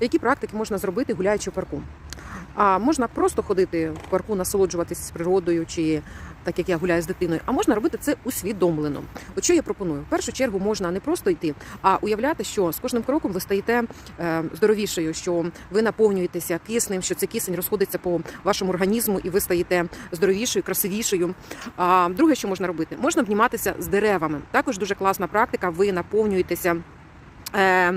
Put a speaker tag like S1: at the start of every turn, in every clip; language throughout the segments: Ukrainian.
S1: Які практики можна зробити, гуляючи в парку? А можна просто ходити в парку, насолоджуватись природою, чи так як я гуляю з дитиною, а можна робити це усвідомлено. От що я пропоную? В першу чергу можна не просто йти, а уявляти, що з кожним кроком ви стаєте е, здоровішою, що ви наповнюєтеся киснем, що цей кисень розходиться по вашому організму, і ви стаєте здоровішою, красивішою. А друге, що можна робити, можна обніматися з деревами. Також дуже класна практика. Ви наповнюєтеся. Е,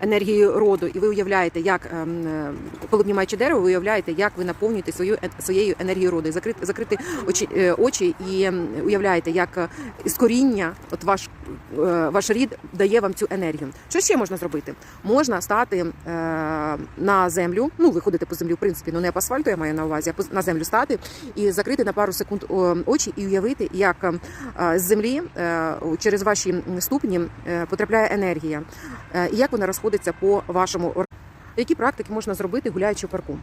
S1: Енергією роду, і ви уявляєте, як ем, е, коли обнімаючи дерево, ви уявляєте, як ви наповнюєте свою своєю енергією роду. Закрити, закрити очі, е, очі і ем, уявляєте, як е, із коріння, от ваш, ваш рід дає вам цю енергію. Що ще можна зробити? Можна стати на землю. Ну, ви ходите по землі, в принципі, ну не по асфальту, я маю на увазі, а на землю стати і закрити на пару секунд очі і уявити, як з землі через ваші ступні потрапляє енергія, і як вона розходиться по вашому організму. Які практики можна зробити, гуляючи в парку?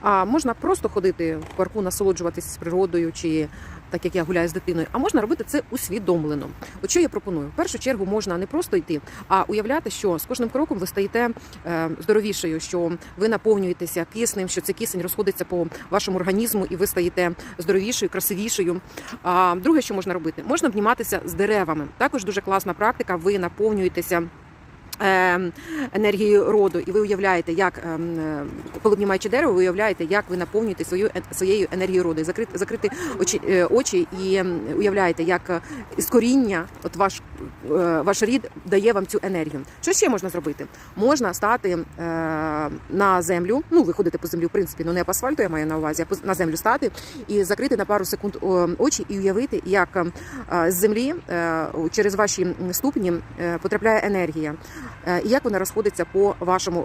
S1: А можна просто ходити в парку, насолоджуватись природою, чи так як я гуляю з дитиною, а можна робити це усвідомлено. От що я пропоную? В першу чергу можна не просто йти, а уявляти, що з кожним кроком ви стаєте е, здоровішою, що ви наповнюєтеся киснем, що цей кисень розходиться по вашому організму, і ви стаєте здоровішою, красивішою. А друге, що можна робити, можна обніматися з деревами. Також дуже класна практика. Ви наповнюєтеся. Е, Енергією роду, і ви уявляєте, як ем, е, коли обнімаючи дерево, ви уявляєте, як ви наповнюєте свою е- своєю енергією роду. Закрити, закрити очі, е, очі і ем, уявляєте, як із коріння, от ваш, ваш рід дає вам цю енергію. Що ще можна зробити? Можна стати е, на землю. Ну, ви ходите по землю, в принципі, ну не по асфальту, я маю на увазі, а на землю стати і закрити на пару секунд очі і уявити, як е, з землі е, через ваші ступні е, потрапляє енергія, е, і як вона розходиться по вашому